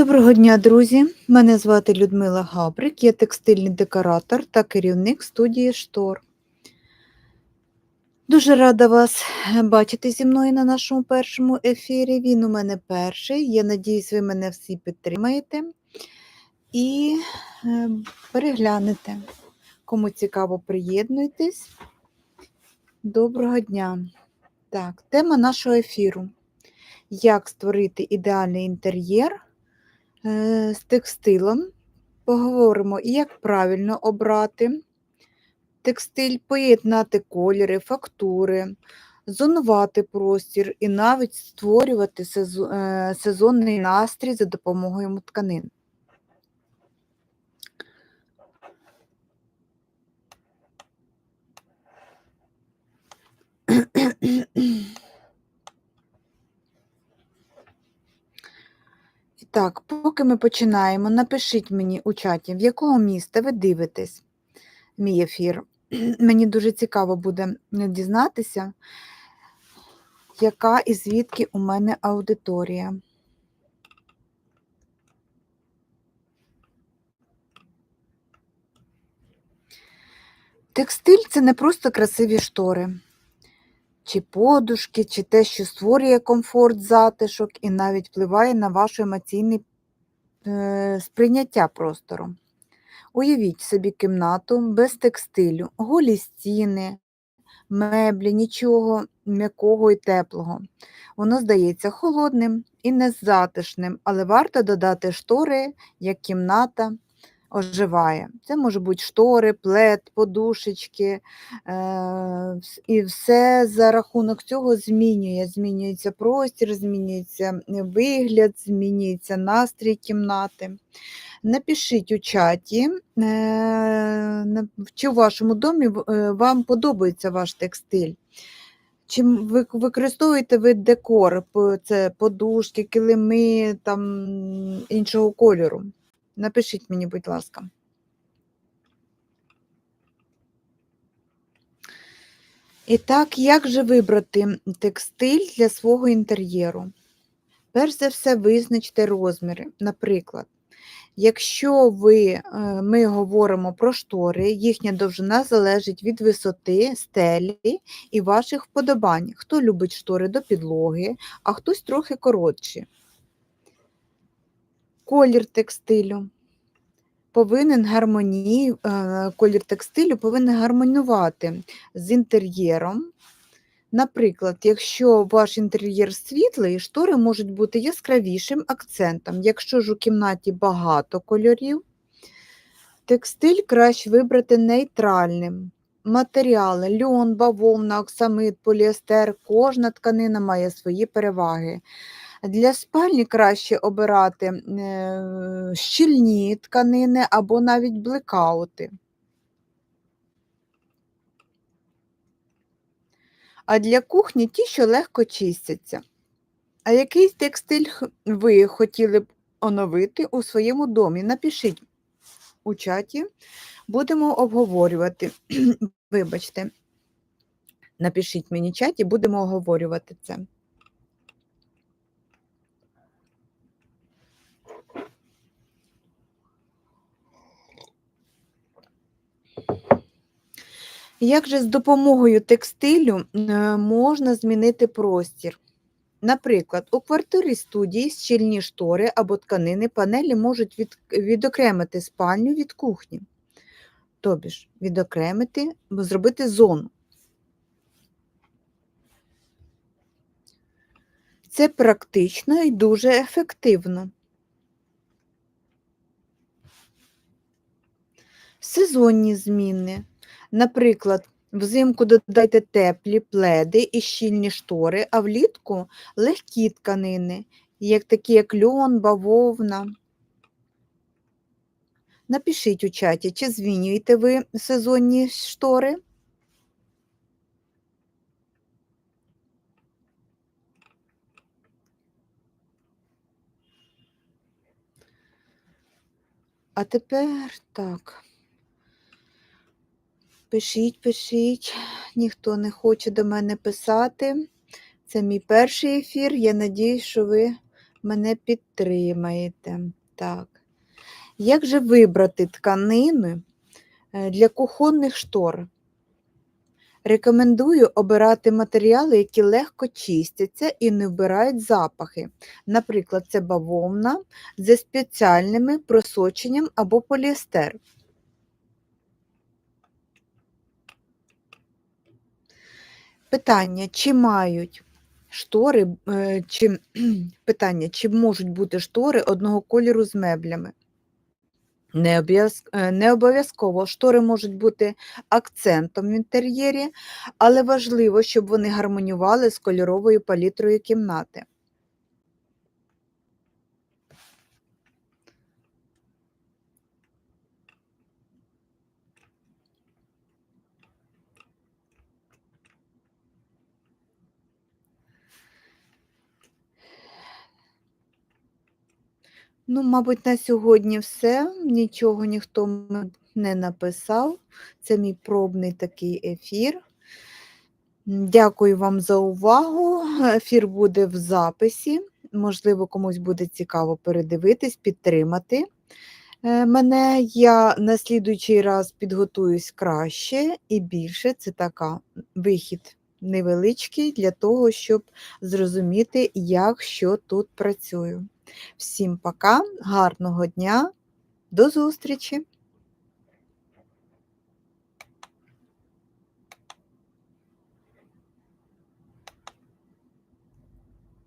Доброго дня, друзі! Мене звати Людмила Габрик, я текстильний декоратор та керівник студії Штор. Дуже рада вас бачити зі мною на нашому першому ефірі. Він у мене перший. Я надіюсь, ви мене всі підтримаєте і е, переглянете. Кому цікаво, приєднуйтесь. Доброго дня! Так, тема нашого ефіру. Як створити ідеальний інтер'єр з текстилом. Поговоримо, як правильно обрати текстиль, поєднати кольори, фактури, зонувати простір і навіть створювати е, сезонний настрій за допомогою тканин. Так, поки ми починаємо, напишіть мені у чаті, в якого міста ви дивитесь мій ефір. Мені дуже цікаво буде дізнатися, яка і звідки у мене аудиторія. Текстиль це не просто красиві штори, чи подушки, чи те, що створює комфорт, затишок і навіть впливає на ваше емоційне сприйняття простору. Уявіть собі кімнату без текстилю, голі стіни, меблі, нічого м'якого і теплого. Воно здається холодним і незатишним, але варто додати штори, як кімната оживає. Це можуть бути штори, плед, подушечки, е, і все за рахунок цього змінює. Змінюється простір, змінюється вигляд, змінюється настрій кімнати. Напишіть у чаті, е, чи в вашому домі е, вам подобається ваш текстиль. Чи ви використовуєте ви декор, це подушки, килими там іншого кольору? Напишіть мені, будь ласка. І так, як же вибрати текстиль для свого інтер'єру? Перш за все, визначте розміри. Наприклад, якщо ви, е, ми говоримо про штори, їхня довжина залежить від висоти, стелі і ваших вподобань. Хто любить штори до підлоги, а хтось трохи коротші. Колір текстилю повинен гармонії, е, колір текстилю повинен гармонувати з інтер'єром. Наприклад, якщо ваш інтер'єр світлий, штори можуть бути яскравішим акцентом. Якщо ж у кімнаті багато кольорів, текстиль краще вибрати нейтральним. Матеріали льон, бавовна, оксамит, поліестер, кожна тканина має свої переваги. Для спальні краще обирати е, щільні тканини або навіть блекаути. А для кухні ті, що легко чистяться. А який текстиль ви хотіли б оновити у своєму домі? Напишіть у чаті, будемо обговорювати. Вибачте, напишіть мені в чаті, будемо обговорювати це. Як же з допомогою текстилю е, можна змінити простір? Наприклад, у квартирі студії щільні штори або тканини панелі можуть від, відокремити спальню від кухні, тобі ж відокремити, зробити зону. Це практично і дуже ефективно. Сезонні зміни. Наприклад, взимку додайте теплі пледи і щільні штори, а влітку легкі тканини, як такі як льон, бавовна. Напишіть у чаті, чи змінюєте ви сезонні штори. А тепер так. Пишіть, пишіть, ніхто не хоче до мене писати. Це мій перший ефір. Я надіюсь, що ви мене підтримаєте. Так. Як же вибрати тканини е, для кухонних штор? Рекомендую обирати матеріали, які легко чистяться і не вбирають запахи. Наприклад, це бавовна зі спеціальними просоченням або поліестер. Питання, чи мають штори, е, чи, питання, чи можуть бути штори одного кольору з меблями? Е, не обов'язково штори можуть бути акцентом в інтер'єрі, але важливо, щоб вони гармонювали з кольоровою палітрою кімнати. Ну, мабуть, на сьогодні все. Нічого ніхто не написав. Це мій пробний такий ефір. Дякую вам за увагу. Ефір буде в записі. Можливо, комусь буде цікаво передивитись, підтримати е, мене. Я на слідуючий раз підготуюсь краще і більше. Це така вихід невеличкий для того, щоб зрозуміти, як що тут працюю. Всім пока, гарного дня, до зустрічі!